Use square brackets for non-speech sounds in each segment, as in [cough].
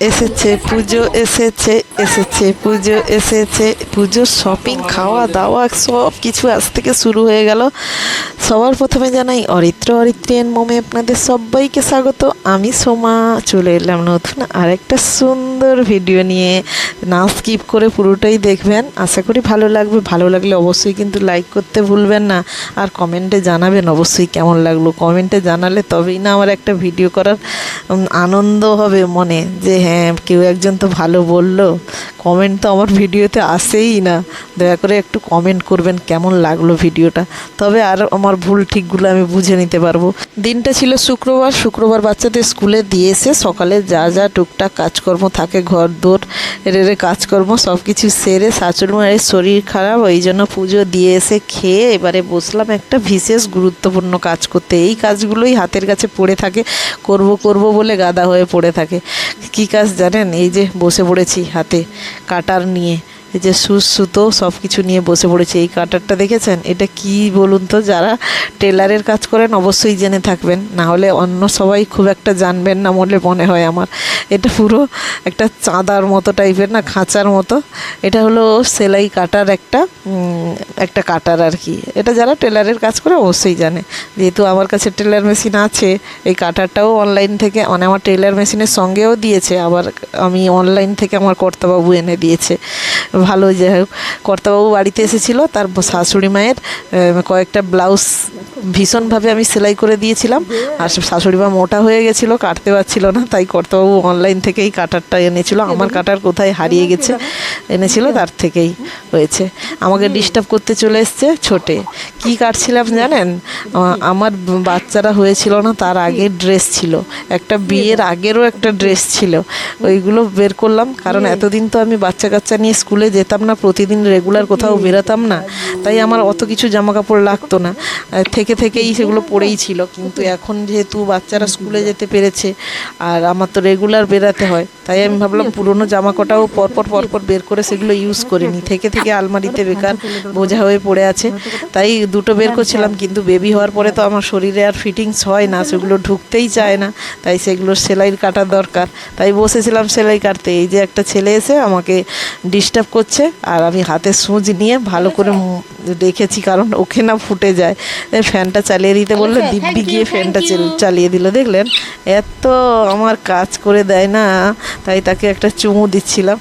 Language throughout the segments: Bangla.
এসেছে, পুজো এসেছে এসেছে, পুজো এসেছে পুজোর শপিং খাওয়া দাওয়া, সব কিছু আজ থেকে শুরু হয়ে গেল। সবার প্রথমে জানাই অরিত্র অরিত্রিয়ান মোমে আপনাদের সবাইকে স্বাগত। আমি সোমা, চলে এলাম নতুন আরেকটা সুন্দর ভিডিও নিয়ে। না স্কিপ করে পুরোটাই দেখবেন। আশা করি ভালো লাগবে। ভালো লাগলে অবশ্যই কিন্তু লাইক করতে ভুলবেন না। আর কমেন্টে জানাবেন অবশ্যই কেমন লাগল। কমেন্টে জানালে তবেই না আমার একটা ভিডিও করার আনন্দ হবে মনে। যে হ্যাঁ কেউ একজন তো ভালো বলল। কমেন্ট তো আমার ভিডিওতে আসেই না। দয়া করে একটু কমেন্ট করবেন কেমন লাগল ভিডিওটা। তবে আর আমার ভুল ঠিকগুলো আমি বুঝে নিতে পারব। দিনটা ছিল শুক্রবার। শুক্রবার বাচ্চাদের স্কুলে দিয়ে এসে সকালে যা যা টুকটাক কাজকর্ম থাকে, ঘর দোর রেড়ে কাজকর্ম সব কিছু সেরে শাশুড়ি মায়ের শরীর খারাপ, ওই জন্য পুজো দিয়ে এসে খেয়ে এবারে বসলাম একটা বিশেষ গুরুত্বপূর্ণ কাজ করতে। এই কাজগুলোই হাতের কাছে পড়ে থাকে, করব করব বলে গাদা হয়ে পড়ে থাকে। কি কাজ জানেন? এই যে বসে পড়েছি হাতে। কাটার নিয়ে। এই যে সুস সুতো সব কিছু নিয়ে বসে পড়েছে। এই কাটারটা দেখেছেন? এটা কি বলুন তো? যারা টেলারের কাজ করেন, অবশ্যই জেনে থাকবেন। না হলে অন্য সবাই খুব একটা জানবেন না বলে মনে হয় আমার। এটা পুরো একটা চাঁদার মতো টাইপের না, খাঁচার মতো। এটা হলো সেলাই কাটার একটা একটা কাটার আর কি। এটা যারা টেলারের কাজ করে, অবশ্যই জানে। যেহেতু আমার কাছে টেলার মেশিন আছে, এই কাটারটাও অনলাইন থেকে মানে আমার টেলার মেশিনের সঙ্গেও দিয়েছে। আবার আমি অনলাইন থেকে আমার কর্তাবাবু এনে দিয়েছে। ভালো যে হোক। কর্তাবাবু বাড়িতে এসেছিল তার শাশুড়ি মায়ের কয়েকটা ব্লাউজ ভীষণভাবে আমি সেলাই করে দিয়েছিলাম। আর শাশুড়ি মা মোটা হয়ে গেছিল কাটতে পারছিল না তাই কর্তাবাবু অনলাইন থেকেই কাটারটা এনেছিল। আমার কাটার কোথায় হারিয়ে গেছে এনেছিল তার থেকেই হয়েছে। আমাকে ডিস্টার্ব করতে চলে এসছে ছোটে। কি কাটছিলাম জানেন? আমার বাচ্চারা হয়েছিল না তার আগের ড্রেস ছিল। একটা বিয়ের আগেরও একটা ড্রেস ছিল। ওইগুলো বের করলাম কারণ এতদিন তো আমি বাচ্চা কাচ্চা নিয়ে স্কুলে যেতাম না, প্রতিদিন রেগুলার কোথাও বেরোতাম না, তাই আমার অত কিছু জামা কাপড় লাগতো না। থেকে থেকেই সেগুলো পরেই ছিল, কিন্তু এখন যেহেতু বাচ্চারা স্কুলে যেতে পেরেছে, আর আমার তো রেগুলার বেরাতে হয়, তাই আমি ভাবলাম পুরনো জামা কটাও পরপর পরপর বের করে সেগুলো ইউজ করিনি। থেকে থেকে আলমারিতে বেকার বোঝা হয়ে পড়ে আছে, তাই দুটো বের করছিলাম, কিন্তু বেবি হওয়ার পরে তো আমার শরীরে আর ফিটিংস হয় না, সেগুলো ঢুকতেই চায় না, তাই সেগুলো সেলাই কাটার দরকার, তাই বসেছিলাম সেলাই কাটতে। এই যে একটা ছেলে এসে আমাকে ডিস্টার্ব করছে আর আমি হাতে সূচ নিয়ে ভালো করে রেখেছি কারণ ওকে না ফুটে যায়। ফ্যানটা চালিয়ে দিতে বললে দিব্যি গিয়ে ফ্যানটা চালিয়ে দিল দেখলেন? এত আমার কাজ করে দেয় না তাই তাকে একটা চুমু দিচ্ছিলাম।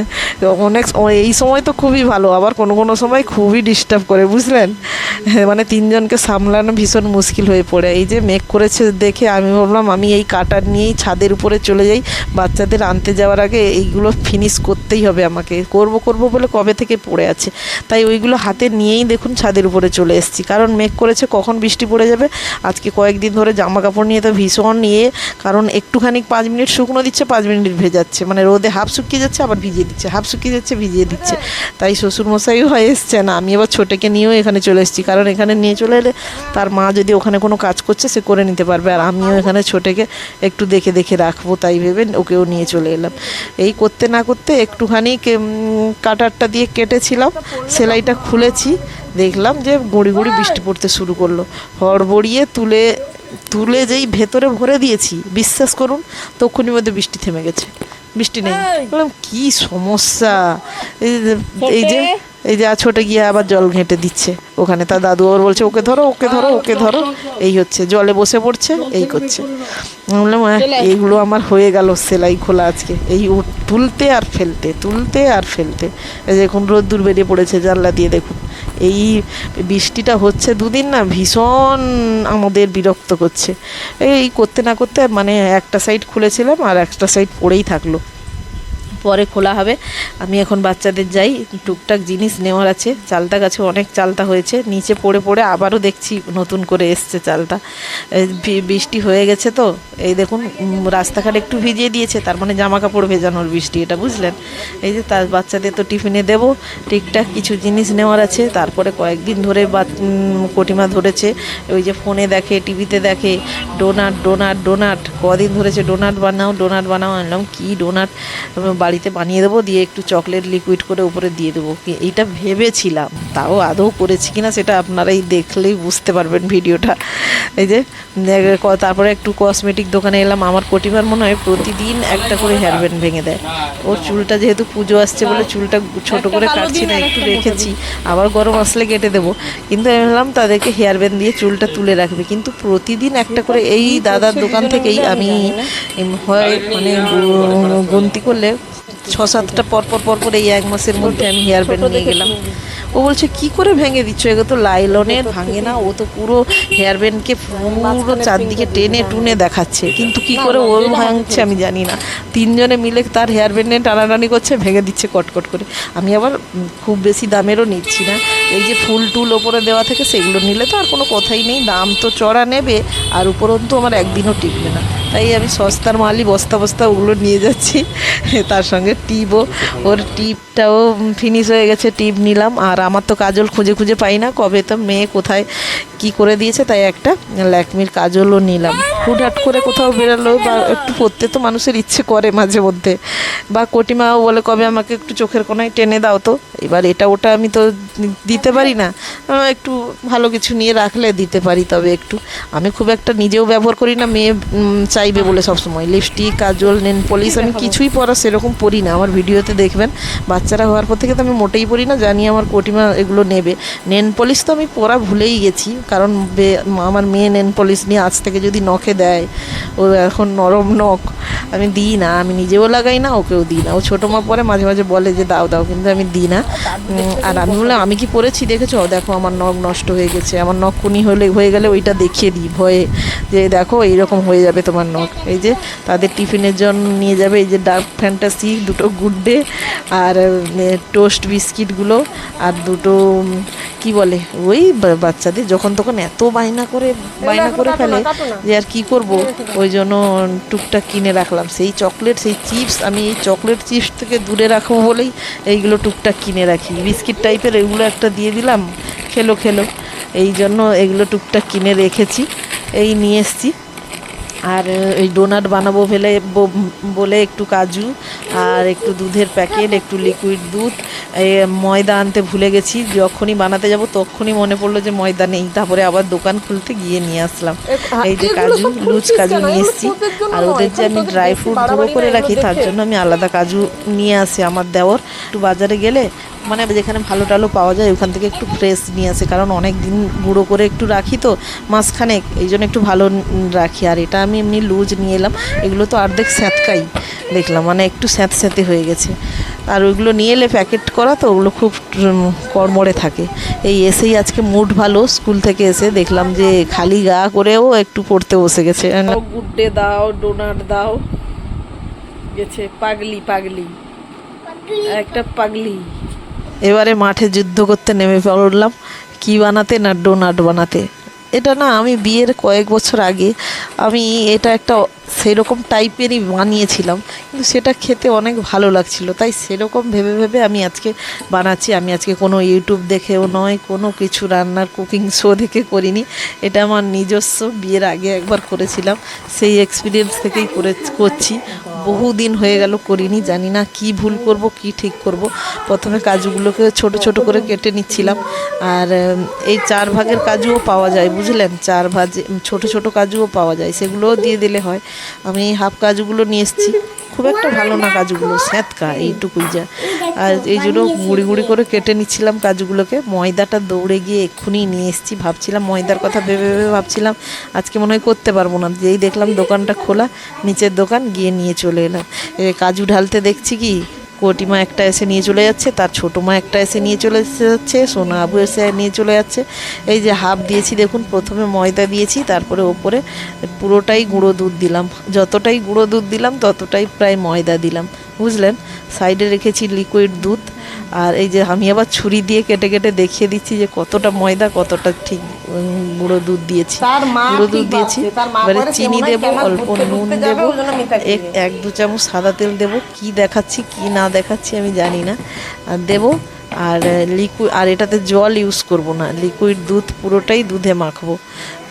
[laughs] অনেক এই সময় তো খুবই ভালো আবার কোনো কোনো সময় খুবই ডিস্টার্ব করে বুঝলেন? [laughs] মানে তিনজনকে সামলানো ভীষণ মুশকিল হয়ে পড়ে। এই যে মেক করেছে দেখে আমি ভাবলাম আমি এই কাটার নিয়েই ছাদের উপরে চলে যাই বাচ্চাদের আনতে যাওয়ার আগে এইগুলো ফিনিশ করতেই হবে আমাকে করব করব করব বলে কবে থেকে পড়ে আছে? তাই ওইগুলো হাতে নিয়েই দেখুন ছাদের উপরে চলে এসেছি। কারণ মেঘ করেছে, কখন বৃষ্টি পড়ে যাবে? আজকে কয়েকদিন ধরে জামা কাপড় নিয়ে তো ভীষণ নিয়ে কারণ একটুখানি পাঁচ মিনিট শুকনো দিচ্ছে, পাঁচ মিনিট ভেজাচ্ছে। মানে রোদে হাফ শুকিয়ে যাচ্ছে, আবার ভিজিয়ে দিচ্ছে। হাফ শুকিয়ে যাচ্ছে, ভিজিয়ে দিচ্ছে। তাই শ্বশুরমশাইও হয়ে এসছে না। আমি আবার ছোটোকে নিয়েও এখানে চলে এসেছি। কারণ এখানে নিয়ে চলে এলে তার মা যদি ওখানে কোনো কাজ করছে, সে করে নিতে পারবে। আর আমিও এখানে ছোটোকে একটু দেখে দেখে রাখব, তাই ভেবে ওকেও নিয়ে চলে এলাম। এই করতে না করতে একটুখানি কাটারটা দিয়ে কেটেছিলাম সেলাইটা খুলেছি দেখলাম যে গড়ি গড়ি বৃষ্টি পড়তে শুরু করল। হড়বড়িয়ে তুলে তুলে যেই ভেতরে ভরে দিয়েছি বিশ্বাস করুন তখনই মধ্যে বৃষ্টি থেমে গেছে। বৃষ্টি নেই। বললাম কি সমস্যা? এই যে- এই যে ছোটে গিয়ে আবার জল ঘেঁটে দিচ্ছে। ওখানে তার দাদু আবার বলছে ওকে ধরো ওকে ধরো ওকে ধরো। এই হচ্ছে জলে বসে পড়ছে এই করছে। বললাম এইগুলো আমার হয়ে গেল সেলাই খোলা আজকে। এই তুলতে আর ফেলতে তুলতে আর ফেলতে। এই যে এখন রোদ্দুর বেরিয়ে পড়েছে জানলা দিয়ে দেখুন। এই বৃষ্টিটা হচ্ছে দুদিন না ভীষণ আমাদের বিরক্ত করছে। এই করতে না করতে মানে একটা সাইড খুলেছিলাম আর একটা সাইড পড়েই থাকল। পরে খোলা হবে। আমি এখন বাচ্চাদের যাই, টুকটাক জিনিস নেওয়ার আছে। চালতা গাছে অনেক চালতা হয়েছে। নিচে পড়ে পড়ে আবারও দেখছি নতুন করে এসছে চালতা বৃষ্টি হয়ে গেছে তো। এই দেখুন রাস্তাঘাট একটু ভিজিয়ে দিয়েছে। তার মানে জামা কাপড় ভেজানোর বৃষ্টি, এটা বুঝলেন? এই যে তার বাচ্চাদের তো টিফিনে দেবো। ঠিকঠাক কিছু জিনিস নেওয়ার আছে। তারপরে কয়েকদিন ধরে বা কটিমা ধরেছে। ওই যে ফোনে দেখে, টিভিতে দেখে, ডোনাট ডোনাট ডোনাট। কদিন ধরেছে ডোনাট বানাও ডোনাট বানাও। আনলাম কি ডোনাট? বাড়ি বাড়িতে বানিয়ে দেবো দিয়ে একটু চকলেট লিকুইড করে উপরে দিয়ে দেবো। এইটা ভেবেছিলাম তাও আদৌ করেছি কিনা সেটা আপনারাই দেখলেই বুঝতে পারবেন ভিডিওটা। এই যে ক- তারপরে একটু কসমেটিক দোকানে এলাম আমার কোটিমার মনে হয় প্রতিদিন একটা করে হেয়ার ব্যান্ড ভেঙে দেয়। ওর চুলটা যেহেতু পুজো আসছে বলে চুলটা ছোট করে কাটছি না একটু রেখেছি। আবার গরম আসলে কেটে দেবো। কিন্তু আমি ভাবলাম তাদেরকে হেয়ার ব্যান্ড দিয়ে চুলটা তুলে রাখবে। কিন্তু প্রতিদিন একটা করে এই দাদার দোকান থেকেই আমি হয় মানে গুনতি করলে ছ সাতটা পরপর পর পর পর এই এক মাসের মধ্যে আমি হেয়ার ব্যান্ড নিয়ে গেলাম। ও বলছে, কি করে ভেঙে দিচ্ছ? এগুলো তো লাইলনের ভাঙে না, ও তো পুরো হেয়ার ব্যান্ডকে পুরো চারদিকে টেনে টুনে দেখাচ্ছে। কিন্তু কি করে ও ভাঙছে আমি জানি না। তিনজনে মিলে তার হেয়ার ব্যান্ডে টানাটানি করছে, ভেঙে দিচ্ছে কটকট করে। আমি আবার খুব বেশি দামেরও নিচ্ছি না। এই যে ফুল টুল ওপরে দেওয়া থেকে, সেগুলো নিলে তো আর কোনো কথাই নেই। দাম তো চড়া নেবে, আর উপরন্তু আমার একদিনও টিকবে না। তাই আমি সস্তার মালই বস্তা বস্তা ওগুলো নিয়ে যাচ্ছি। তার সঙ্গে টিপও। ওর টিপটাও ফিনিশ হয়ে গেছে, টিপ নিলাম। আর আমার তো কাজল খুঁজে খুঁজে পাই না, কবে তো মেয়ে কোথায় কি করে দিয়েছে, তাই একটা ল্যাকমির কাজলও নিলাম। হুটহাট করে কোথাও বেরালো বা একটু পরতে তো মানুষের ইচ্ছে করে মাঝে মধ্যে। বা কটিমাও বলে, কবে আমাকে একটু চোখের কোনায় টেনে দাও তো? এবার এটা ওটা আমি তো দিতে পারি না। একটু ভালো কিছু নিয়ে রাখলে দিতে পারি তবে একটু। আমি খুব একটা নিজেও ব্যবহার করি না, মেয়ে চাইবে বলে সবসময়। লিপস্টিক, কাজল নেন পলিশ আমি কিছুই পরা সেরকম পরি না। আমার ভিডিওতে দেখবেন, বাচ্চারা হওয়ার পর থেকে তো আমি মোটেই পরি না, জানি আমার কটিমা এগুলো নেবে। নেন পলিশ তো আমি পরা ভুলেই গেছি, কারণ আমার মেয়ে নেন পলিশ নিয়ে আজ থেকে যদি নখে দেয়। ও এখন নরম নখ। আমি দিই না, আমি নিজেও লাগাই না, ওকেও দিই না। ও ছোটো মা পরে মাঝে মাঝে বলে যে, দাও দাও। কিন্তু আমি দিই না। আর আমি বললাম, আমি কি পরেছি দেখেছ? দেখো, আমার নখ নষ্ট হয়ে গেছে। আমার নখ কুনি হলে, হয়ে গেলে ওইটা দেখিয়ে দিই ভয়ে। যে, দেখো, এইরকম হয়ে যাবে তোমার নখ। এই যে, তাদের টিফিনের জন্য নিয়ে যাবে এই যে, ডার্ক ফ্যান্টাসি, দুটো গুড ডে আর টোস্ট বিস্কিটগুলো আর দুটো কি বলে? ওই বাচ্চাদের যখন তখন এত বায়না করে বায়না করে ফেলে যে আর কি করব? ওই জন্য টুকটাক কিনে রাখলাম। সেই চকলেট সেই চিপস আমি এই চকলেট চিপস থেকে দূরে রাখব বলেই এইগুলো টুকটাক কিনে রাখি। বিস্কিট টাইপের এগুলো একটা দিয়ে দিলাম। খেলো খেলো। এই জন্য এগুলো টুকটাক কিনে রেখেছি। এই নিয়ে এসছি। আর এই ডোনাট বানাবো ফেলে বলে একটু কাজু আর একটু দুধের প্যাকেট একটু লিকুইড দুধ। ময়দা আনতে ভুলে গেছি যখনই বানাতে যাব তখনই মনে পড়ল যে ময়দা নেই। তারপরে আবার দোকান খুলতে গিয়ে নিয়ে আসলাম। এই যে কাজু লুজ কাজু নিয়ে এসেছি। আর ওদের যে আমি ড্রাই ফ্রুট গুঁড়ো করে রাখি তার জন্য আমি আলাদা কাজু নিয়ে আসি। আমার দেওর একটু বাজারে গেলে মানে যেখানে ভালো টালো পাওয়া যায় ওখান থেকে একটু ফ্রেশ নিয়ে আসে। কারণ অনেক দিন গুঁড়ো করে একটু রাখি তো মাসখানেক এই জন্য একটু ভালো রাখি। আর এটা আমি এমনি লুজ নিয়ে এলাম এগুলো তো অর্ধেক স্যাঁতকাই। দেখলাম মানে একটু স্যাঁত স্যাঁতে হয়ে গেছে। আর ওইগুলো নিয়ে এলে প্যাকেট করা তো ওগুলো খুব কড়মড়ে থাকে। এই এসেই আজকে মুড ভালো স্কুল থেকে এসে দেখলাম যে খালি গা করেও একটু পড়তে বসে গেছে। গুড্ডে দাও ডোনাট দাও। গেছে পাগলি। পাগলি। একটা পাগলি। এবারে মাঠে যুদ্ধ করতে নেমে পড়লাম। কি বানাতে না ডোনাট বানাতে? এটা না আমি বিয়ের কয়েক বছর আগে আমি এটা একটা সেরকম টাইপেরই বানিয়েছিলাম, কিন্তু সেটা খেতে অনেক ভালো লাগছিল। তাই সেরকম ভেবে ভেবে আমি আজকে বানাচ্ছি। আমি আজকে কোনো ইউটিউব দেখেও নয়, কোনো কিছু রান্নার, কুকিং শো দেখে করিনি। এটা আমার নিজস্ব বিয়ের আগে একবার করেছিলাম। সেই এক্সপিরিয়েন্স থেকেই করে, করছি। বহুদিন হয়ে গেল করিনি, জানি না কি ভুল করব, কি ঠিক করব। প্রথমে কাজুগুলোকে ছোট ছোট করে কেটে নিচ্ছিলাম। আর এই চার ভাগের কাজুও পাওয়া যায়, বুঝলেন? চার ভাজে ছোট ছোট কাজুও পাওয়া যায়, সেগুলোও দিয়ে দিলে হয়। আমি হাফ কাজুগুলো নিয়ে এসেছি। খুব একটা ভালো না কাজুগুলো, স্যাঁতকা এইটুকুই যা। আর এই জন্য গুঁড়ি গুঁড়ি করে কেটে নিচ্ছিলাম কাজুগুলোকে। ময়দাটা দৌড়ে গিয়ে এক্ষুনি নিয়ে এসেছি, ভাবছিলাম ময়দার কথা ভেবে ভেবে ভাবছিলাম, আজকে মনে হয় করতে পারব না। যেই দেখলাম দোকানটা খোলা, নিচের দোকান গিয়ে নিয়ে চলে এলাম। কাজু ঢালতে দেখছি কি কোটিমা একটা এসে নিয়ে চলে যাচ্ছে, তার ছোটো মা একটা এসে নিয়ে চলে যাচ্ছে, সোনা আবু এসে নিয়ে চলে যাচ্ছে। এই যে হাফ দিয়েছি, দেখুন, প্রথমে ময়দা দিয়েছি, তারপরে ওপরে পুরোটাই গুঁড়ো দুধ দিলাম। যতটাই গুঁড়ো দুধ দিলাম, ততটাই প্রায় ময়দা দিলাম। বুঝলেন? সাইডে রেখেছি লিকুইড দুধ। আর এই যে আমি আবার ছুরি দিয়ে কেটে কেটে দেখিয়ে দিচ্ছি যে কতটা ময়দা কতটা ঠিক গুঁড়ো দুধ দিয়েছি। গুঁড়ো দুধ দিয়েছি। এবারে চিনি দেবো অল্প নুন দেবো এক দু চামচ সাদা তেল দেবো কি দেখাচ্ছি কি না দেখাচ্ছি আমি জানি না। আর দেবো আর লিকুইড আর এটাতে জল ইউজ করব না লিকুইড দুধ পুরোটাই দুধে মাখবো।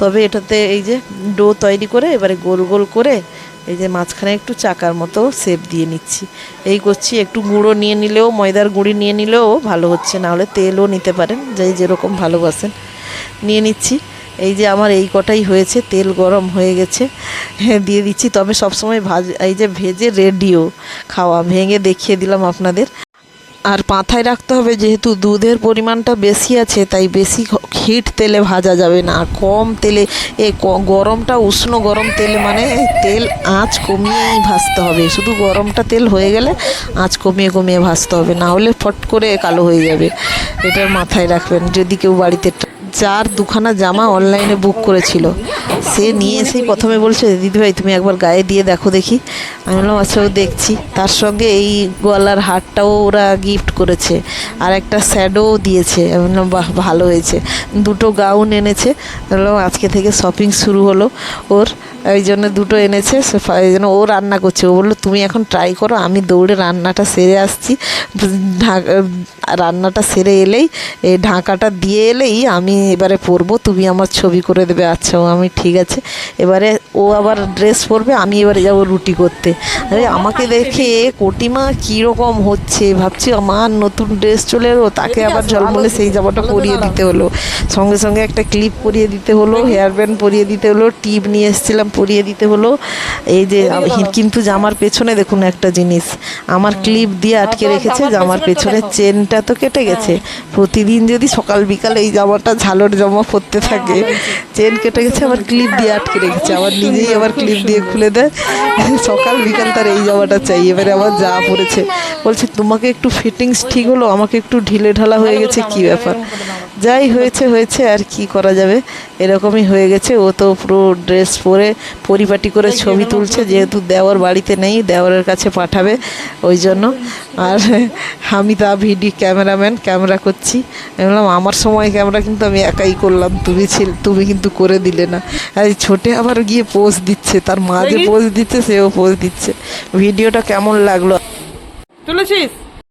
তবে এটাতে এই যে ডো তৈরি করে এবারে গোল গোল করে এই যে মাঝখানে একটু চাকার মতো সেপ দিয়ে নিচ্ছি। এই করছি, একটু গুঁড়ো নিয়ে নিলেও, ময়দার গুঁড়ি নিয়ে নিলেও ভালো হচ্ছে, নাহলে তেলও নিতে পারেন, যাই যেরকম ভালোবাসেন। নিয়ে নিচ্ছি। এই যে আমার এই কটাই হয়েছে, তেল গরম হয়ে গেছে। হ্যাঁ দিয়ে দিচ্ছি, তবে সবসময় ভাজ, এই যে ভেজে রেডিও খাওয়া, ভেঙে দেখিয়ে দিলাম আপনাদের। আর পাথায় রাখতে হবে যেহেতু দুধের পরিমাণটা বেশি আছে, তাই বেশি হিট তেলে ভাজা যাবে না। কম তেলে, এ গরমটা, উষ্ণ গরম তেলে মানে তেল আঁচ কমিয়েই ভাজতে হবে। শুধু গরমটা তেল হয়ে গেলে আঁচ কমিয়ে কমিয়ে ভাজতে হবে, না হলে ফট করে কালো হয়ে যাবে। এটার মাথায় রাখবেন। যদি কেউ বাড়িতে যার দুখানা জামা অনলাইনে বুক করেছিল। সে নিয়ে এসেই প্রথমে বলছে দিদিভাই তুমি একবার গায়ে দিয়ে দেখো দেখি। আমি বললাম আচ্ছা দেখছি। তার সঙ্গে এই গলার হারটাও ওরা গিফট করেছে। আর একটা স্যাডোও দিয়েছে। আমি বললাম, বাহ, ভালো হয়েছে। দুটো গাউন এনেছে। বললাম, আজকে থেকে শপিং শুরু হলো। ওর এই জন্য দুটো এনেছে। এই জন্য ও রান্না করছে। ও বলল, তুমি এখন ট্রাই করো, আমি দৌড়ে রান্নাটা সেরে আসছি। ঢাকা রান্নাটা সেরে এলেই, এই ঢাকাটা দিয়ে এলেই আমি এবারে পরবো তুমি আমার ছবি করে দেবে আচ্ছা ও আমি ঠিক আছে। এবারে ও আবার ড্রেস পরবে আমি এবারে যাব রুটি করতে। আরে আমাকে দেখে কোটিমা কীরকম হচ্ছে ভাবছি আমার নতুন ড্রেস চলে এলো তাকে আবার ঝলমলে সেই জামাটা পরিয়ে দিতে হলো। সঙ্গে সঙ্গে একটা ক্লিপ পরিয়ে দিতে হলো হেয়ার ব্যান্ড পরিয়ে দিতে হলো টিপ নিয়ে এসেছিলাম পরিয়ে দিতে হলো। এই যে কিন্তু জামার পেছনে দেখুন একটা জিনিস আমার ক্লিপ দিয়ে আটকে রেখেছে জামার পেছনে চেনটা তো কেটে গেছে। প্রতিদিন যদি সকাল বিকাল এই জামাটা ঝালর জমা পড়তে থাকে। চেন কেটে গেছে আবার ক্লিপ দিয়ে আটকে রেখেছে। আবার নিজেই আবার ক্লিপ দিয়ে খুলে দেয়। সকাল বিকাল তার এই জামাটা চাই। এবারে আবার যা পড়েছে। বলছে তোমাকে একটু ফিটিংস ঠিক হলো? আমাকে একটু ঢিলে ঢালা হয়ে গেছে? কি ব্যাপার? যাই হয়েছে হয়েছে আর কি করা যাবে? এরকমই হয়ে গেছে। ও তো পুরো ড্রেস পরে পরিপাটি করে ছবি তুলছে যেহেতু দেওয়ার বাড়িতে নেই দেওয়ারের কাছে পাঠাবে ওই জন্য। আর আমি তা ভিডি ক্যামেরাম্যান ক্যামেরা করছি। আমি বললাম আমার সময় ক্যামেরা কিন্তু আমি একাই করলাম তুমি ছিল তুমি কিন্তু করে দিলে না। আর এই ছোটে আবার গিয়ে পোজ দিচ্ছে তার মা যে পোজ দিচ্ছে সেও পোজ দিচ্ছে। ভিডিওটা কেমন লাগল? তুলেছিস?